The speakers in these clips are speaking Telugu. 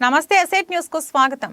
నమస్తే ఎస్ఐట్ న్యూస్కు స్వాగతం.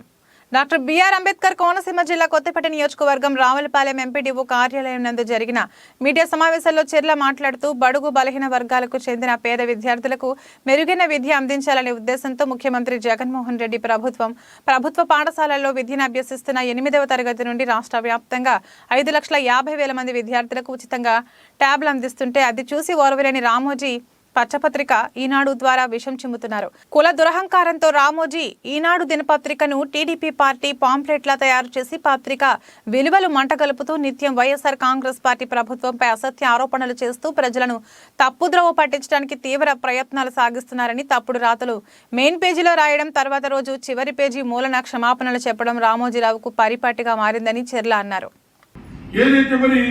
డాక్టర్ బిఆర్ అంబేద్కర్ కోనసీమ జిల్లా కొత్తపేట నియోజకవర్గం రావులపాలెం ఎంపీడీఓ కార్యాలయం నందు జరిగిన మీడియా సమావేశంలో చెర్ల మాట్లాడుతూ బడుగు బలహీన వర్గాలకు చెందిన పేద విద్యార్థులకు మెరుగైన విద్య అందించాలనే ఉద్దేశంతో ముఖ్యమంత్రి జగన్మోహన్ రెడ్డి ప్రభుత్వం ప్రభుత్వ పాఠశాలల్లో విద్యను అభ్యసిస్తున్న ఎనిమిదవ తరగతి నుండి రాష్ట్ర వ్యాప్తంగా ఐదు లక్షల యాభై వేల మంది విద్యార్థులకు ఉచితంగా ట్యాబ్లు అందిస్తుంటే అది చూసి ఓర్వలేని రామోజీ పచ్చపత్రిక ఈనాడు ద్వారా విషం చిమ్ముతున్నారు. కుల దురహంకారంతో రామోజీ ఈనాడు దినపత్రికను టీడీపీ పార్టీ పాంప్లెట్లా తయారు చేసి పత్రిక విలువలు మంటగలుపుతూ నిత్యం వైఎస్ఆర్ కాంగ్రెస్ పార్టీ ప్రభుత్వంపై అసత్య ఆరోపణలు చేస్తూ ప్రజలను తప్పుద్రవ పట్టించడానికి తీవ్ర ప్రయత్నాలు సాగిస్తున్నారని తప్పుడు రాతలు మెయిన్ పేజీలో రాయడం తర్వాత రోజు చివరి పేజీ మూలన క్షమాపణలు చెప్పడం రామోజీరావుకు పరిపాటిగా మారిందని చెర్ల అన్నారు. ఏదైతే మరి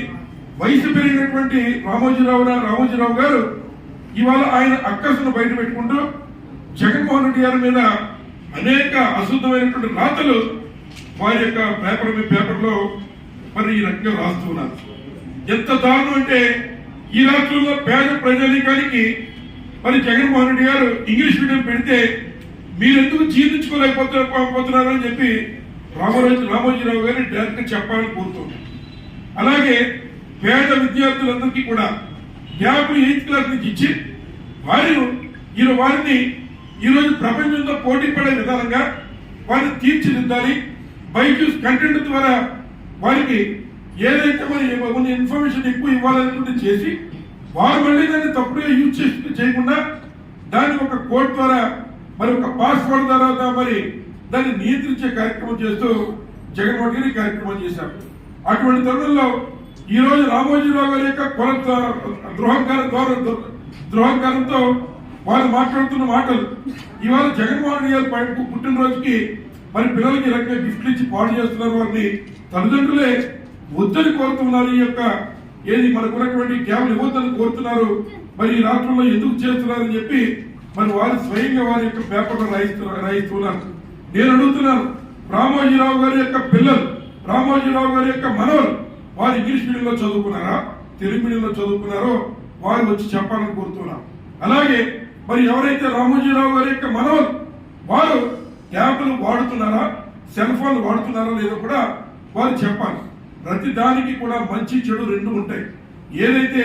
వయసు పెరిగినటువంటి రామోజీరావు రామోజీరావు గారు ఇవాళ ఆయన అక్కసును బయట పెట్టుకుంటూ జగన్మోహన్ రెడ్డి గారి మీద అనేక అశుద్ధమైనటువంటి రాతలు వారి యొక్క పేపర్ మీ పేపర్లో మరి ఈ రకంగా రాస్తూ ఉన్నారు. ఎంత దారుణం అంటే ఈ రాష్ట్రంలో పేద ప్రజానికానికి మరి జగన్మోహన్ రెడ్డి గారు ఇంగ్లీష్ మీడియం పెడితే మీరెందుకు జీర్ణించుకోలేకపోతున్నారని చెప్పి రామరాజు రామోజీరావు గారిని డైరెక్ట్ చెప్పాలని కోరుతున్నాను అలాగే పేద విద్యార్థులందరికీ కూడా గ్యాప్ ఎయిత్ క్లాస్ నుంచి ఇచ్చి వారు ఈరోజు వారిని ఈరోజు ప్రపంచంతో పోటీ పడే విధానంగా వారిని తీర్చిదిద్దాలి. బైజూస్ కంటెంట్ ద్వారా వారికి ఏదైతే మరి ఉన్న ఇన్ఫర్మేషన్ ఎక్కువ ఇవ్వాలనుకుంటే చేసి వారు మళ్ళీ దాన్ని తప్పుడుగా యూజ్ చేసి చేయకుండా దాన్ని ఒక కోడ్ ద్వారా మరి ఒక పాస్వర్డ్ ద్వారా మరి దాన్ని నియంత్రించే కార్యక్రమం చేస్తూ జగన్మోహన్ రెడ్డి కార్యక్రమం చేశారు. అటువంటి తరుణంలో ఈ రోజు రామోజీరావు గారి యొక్క కొరత ద్రోహంకారం ద్వారా ద్రోహంకారంతో వాళ్ళు మాట్లాడుతున్న మాటలు ఇవాళ జగన్మోహన్ రెడ్డి గారి పుట్టినరోజుకి మరి పిల్లలకి ఈ గిఫ్ట్ గిఫ్ట్లు ఇచ్చి పాడు చేస్తున్నారు వారిని తల్లిదండ్రులే వద్దని కోరుతున్నారు ఈ యొక్క ఏది మనకున్నటువంటి కేవలం ఇవ్వద్దని కోరుతున్నారు మరి ఈ రాష్ట్రంలో ఎందుకు చేస్తున్నారని చెప్పి మరి వారు స్వయంగా వారి యొక్క పేపర్లు రాయిస్తున్నారు రాయిస్తున్నారు నేను అడుగుతున్నాను రామోజీరావు గారి యొక్క పిల్లలు రామోజీరావు గారి యొక్క మనవలు వారు ఇంగ్లీష్ మీడియంలో చదువుకున్నారా? తెలుగు మీడియంలో చదువుకున్నారో వారు వచ్చి చెప్పాలని కోరుతున్నాను అలాగే మరి ఎవరైతే రామోజీరావు గారి యొక్క మనవలు వారు ట్యాబ్లు వాడుతున్నారా సెల్ ఫోన్లు వాడుతున్నారా లేదో కూడా వారు చెప్పాలి. ప్రతి దానికి కూడా మంచి చెడు రెండు ఉంటాయి. ఏదైతే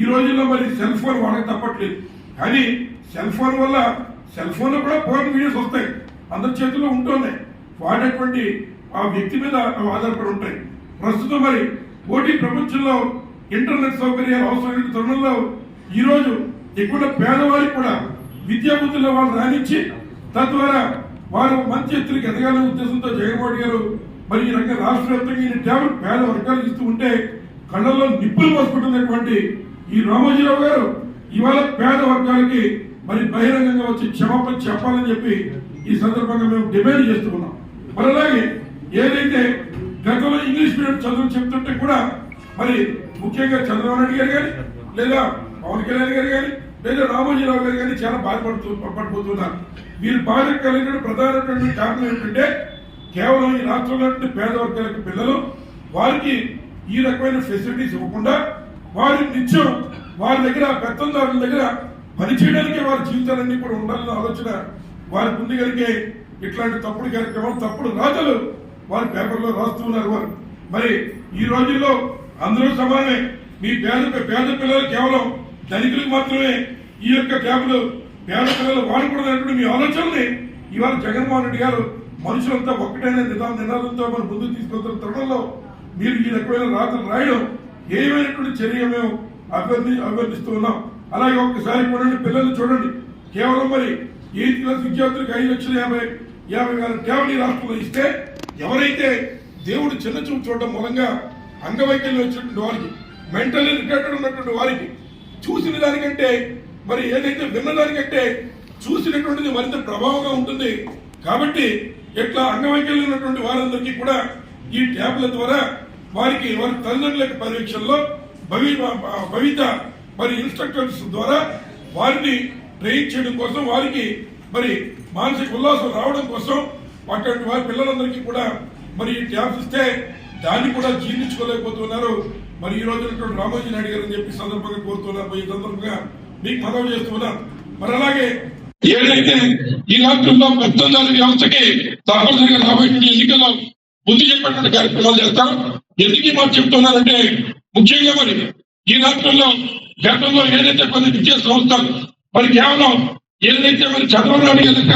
ఈ రోజుల్లో మరి సెల్ ఫోన్ వాడక తప్పట్లేదు కానీ సెల్ ఫోన్ వల్ల సెల్ ఫోన్లో కూడా ఫోన్ వీడియోస్ వస్తాయి. అందరి చేతుల్లో ఉంటున్నాయి వాడేటువంటి ఆ వ్యక్తి మీద ఆధారపడి ఉంటాయి. ప్రస్తుతం మరి పోటీ ప్రపంచంలో ఇంటర్నెట్ సౌకర్యాలు అవసరమైన తరుణంలో ఈ రోజు ఎక్కువ పేదవారికి కూడా విద్యా బుద్ధుల్లో వాళ్ళు రాణించి తద్వారా వారు మంచి ఎత్తులకు ఎదగాలనే ఉద్దేశంతో జగన్మోహన్ గారు మరి ఈ రకంగా రాష్ట్ర వ్యాప్తంగా ఈ ట్యాబ్లెట్ పేద వర్గాలకు ఇస్తూ ఉంటే కళ్ళల్లో నిప్పులు పోసుకుంటున్నటువంటి ఈ రామోజీరావు గారు ఇవాళ పేద వర్గాలకి మరి బహిరంగంగా వచ్చి క్షమాపణ చెప్పాలని చెప్పి ఈ సందర్భంగా మేము డిమాండ్ చేస్తున్నాం మరి అలాగే ఏదైతే ఇంగ్లీష్ మీడియం చదువు చెప్తుంటే కూడా మరి ముఖ్యంగా చంద్రబాబు నాయుడు గారు కానీ లేదా పవన్ కళ్యాణ్ గారు కానీ లేదా రామోజీరావు గారు కానీ చాలా బాధపడుతూ పడిపోతున్నారు. వీరు బాధ కలిగిన ప్రధానమైనటువంటి కారణం ఏంటంటే కేవలం ఈ రాష్ట్రంలో పేద వర్గాలకు పిల్లలు వారికి ఈ రకమైన ఫెసిలిటీస్ ఇవ్వకుండా వారి నిత్యం వారి దగ్గర పెత్తందారుల దగ్గర పనిచేయడానికి వారి జీవితాలన్నీ కూడా ఉండాలన్న ఆలోచన వారికి ఉంది కనుకే ఇట్లాంటి తప్పుడు కార్యక్రమం తప్పుడు రాతలు వారి పేపర్లో రాస్తున్నారు వారు. మరి ఈ రోజుల్లో అందరూ సమానమే. మీ పేద పేద పిల్లలు కేవలం ధనికులకు మాత్రమే ఈ యొక్క ట్యాబ్లు పేద పిల్లలు వాడకూడదనేటువంటి మీ ఆలోచనని ఇవాళ జగన్మోహన్ రెడ్డి గారు మనుషులంతా ఒక్కటైన నిదాన నినాదంతో మనం ముందుకు తీసుకొస్తున్న తరుణంలో మీరు ఈ రకమైన రాతలు రాయడం ఏమైనటువంటి చర్య మేము అభ్యర్థి అభ్యర్థిస్తూ ఉన్నాం. అలాగే ఒక్కసారి చూడండి పిల్లలు చూడండి. కేవలం మరి ఎయిత్ క్లాస్ విద్యార్థులకు ఐదు లక్షల యాభై యాభై వేల ట్యాబ్లు ఈ రాష్ట్రంలో ఇస్తే ఎవరైతే దేవుడు చిన్న చూపు చూడడం మూలంగా అంగవైకల్యం వచ్చినటువంటి వారికి మెంటల్లీ రిటైర్డ్ ఉన్నటువంటి వారికి చూసిన దానికంటే మరి ఏదైతే విన్నదానికంటే చూసినటువంటిది మరింత ప్రభావంగా ఉంటుంది. కాబట్టి ఇట్లా అంగవైకల్యం ఉన్నటువంటి వారందరికీ కూడా ఈ ట్యాబ్ల ద్వారా వారికి వారి తల్లిదండ్రుల యొక్క పర్యవేక్షణలో భవి భవిత మరి ఇన్స్ట్రక్టర్స్ ద్వారా వారిని ట్రైన్ చేయడం కోసం వారికి మరి మానసిక ఉల్లాసం రావడం కోసం అటువంటి వారి పిల్లలందరికీ కూడా మరి ఈ ట్యాబ్స్ ఇస్తే దాన్ని కూడా జీర్ణించుకోలేకపోతున్నారు. మరి ఈ రోజు రామోజీ నాయుడు గారు అని చెప్పి సందర్భంగా కోరుతున్నారు. ఈ సందర్భంగా మీకు మనవి చేస్తున్నా మరి అలాగే ఏదైతే ఈ రాష్ట్రంలో పెత్తందారి వ్యవస్థకి తప్పనిసరిగా రాబోయే ఎన్నికల్లో బుద్ధి చెప్పేటువంటి కార్యక్రమాలు చేస్తాం. ఎందుకు ఈ మాట ముఖ్యంగా మరి ఈ రాష్ట్రంలో గతంలో ఏదైతే కొన్ని విద్యా సంస్థలు మరి కేవలం ఏదైతే మరి చంద్రబాబు నాయుడు యొక్క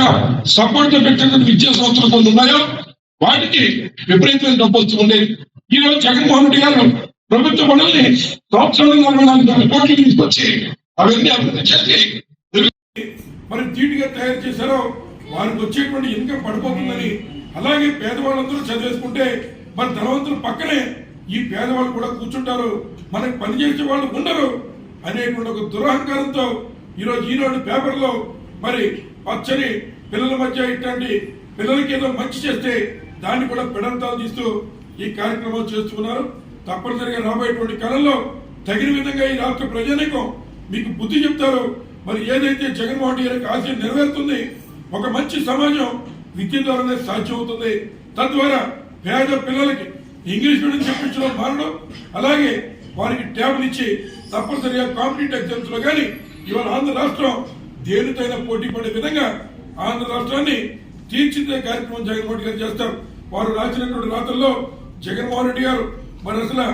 సపోర్ట్ పెట్టిన విద్యా సంస్థలు కొన్ని ఉన్నాయో వాటికి విపరీతమైన డబ్బు వచ్చి ఈ రోజు జగన్మోహన్ రెడ్డి గారు ప్రభుత్వ పనుల్ని సంవత్సరం నలభై నాలుగు కోట్లు తీసుకొచ్చి అవన్నీ అభివృద్ధి చేసి మరి ధీటుగా తయారు చేశారో వారికి వచ్చేటువంటి ఇన్కమ్ పడిపోతుందని అలాగే పేదవాళ్ళందరూ చదివేసుకుంటే మరి ధనవంతులు పక్కనే ఈ పేదవాళ్ళు కూడా కూర్చుంటారు మనకి పనిచేసే వాళ్ళు ఉండరు అనేటువంటి ఒక దురహంకారంతో ఈరోజు ఈనాడు పేపర్లో మరి పచ్చని పిల్లల మధ్య ఇట్లాంటి పిల్లలకి ఏదో మంచి చేస్తే దాన్ని కూడా పెడంతాలు తీస్తూ ఈ కార్యక్రమం చేస్తున్నారు. తప్పనిసరిగా రాబోయేటువంటి కాలంలో తగిన విధంగా ఈ రాష్ట్ర ప్రజానికం మీకు బుద్ధి చెప్తారు. మరి ఏదైతే జగన్మోహన్ రెడ్డి గారికి ఆశయం నెరవేరుతుంది ఒక మంచి సమాజం విద్య ద్వారానే సాధ్యమవుతుంది. తద్వారా పేద పిల్లలకి ఇంగ్లీష్ మీడియం చెప్పించడం మారడం అలాగే వారికి ట్యాబ్లు ఇచ్చి తప్పనిసరిగా కాంపిటేటివ్ ఎగ్జామ్స్లో కానీ ఇవాళ ఆంధ్ర రాష్ట్రం దేనితైనా పోటీ పడే విధంగా ఆంధ్ర రాష్ట్రాన్ని తీర్చిదే కార్యక్రమం జగన్మోహన్ రెడ్డి గారు చేస్తారు. వారు రాసినటువంటి రాతల్లో జగన్మోహన్ రెడ్డి గారు మరి అసలు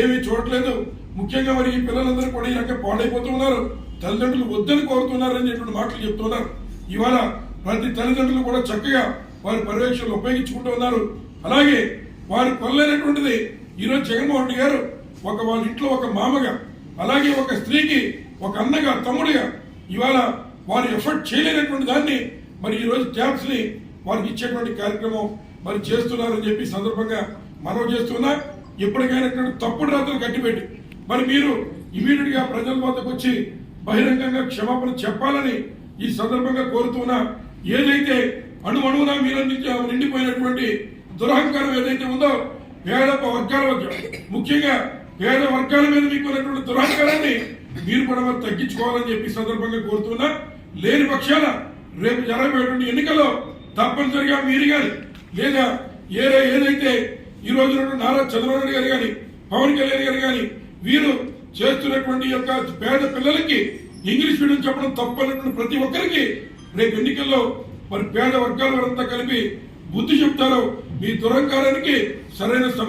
ఏమీ చూడట్లేదు. ముఖ్యంగా మరి ఈ పిల్లలందరూ కూడా ఈ రకంగా పాడైపోతున్నారు తల్లిదండ్రులు వద్దని కోరుతున్నారు అనేటువంటి మాటలు చెప్తున్నారు ఇవాళ ప్రతి తల్లిదండ్రులు కూడా చక్కగా వారి పర్యవేక్షణలు ఉపయోగించుకుంటూ ఉన్నారు. అలాగే వారి కొల్లైనటువంటిది ఈరోజు జగన్మోహన్ రెడ్డి గారు ఒక వాళ్ళ ఇంట్లో ఒక మామగా అలాగే ఒక స్త్రీకి ఒక అన్నగా తమ్ముడిగా ఇవాళ వారు ఎఫర్ట్ చేయలేనటువంటి దాన్ని మరి ఈరోజు రోజు ని వారికి ఇచ్చేటువంటి కార్యక్రమం మరి చేస్తున్నారని చెప్పి సందర్భంగా మనం చేస్తున్నా. ఎప్పటికైనా తప్పుడు రాత్రులు కట్టిపెట్టి మరి మీరు ఇమీడియట్గా ప్రజల వద్దకు వచ్చి బహిరంగంగా క్షమాపణ చెప్పాలని ఈ సందర్భంగా కోరుతున్నా. ఏదైతే అణు అణువున మీరు నిండిపోయినటువంటి దురహంకారం ఏదైతే ఉందో పేద వర్గాల మధ్య ముఖ్యంగా పేద వర్గాల మీద మీకు ఉన్నటువంటి దురహంకారాన్ని మీరు కూడా మరి తగ్గించుకోవాలని చెప్పి సందర్భంగా కోరుతున్నా. లేని పక్షాన రేపు జరగబోయేటువంటి ఎన్నికల్లో తప్పనిసరిగా మీరు కానీ లేదా ఏదో ఏదైతే ఈ రోజు నారా చంద్రబాబు నాయుడు గారు కానీ పవన్ కళ్యాణ్ గారు కానీ వీరు చేస్తున్నటువంటి యొక్క పేద పిల్లలకి ఇంగ్లీష్ మీడియం చెప్పడం తప్పనటువంటి ప్రతి ఒక్కరికి రేపు ఎన్నికల్లో మరి పేద వర్గాల వారంతా కలిపి బుద్ధి చెప్తారో మీ దురంకారానికి సరైన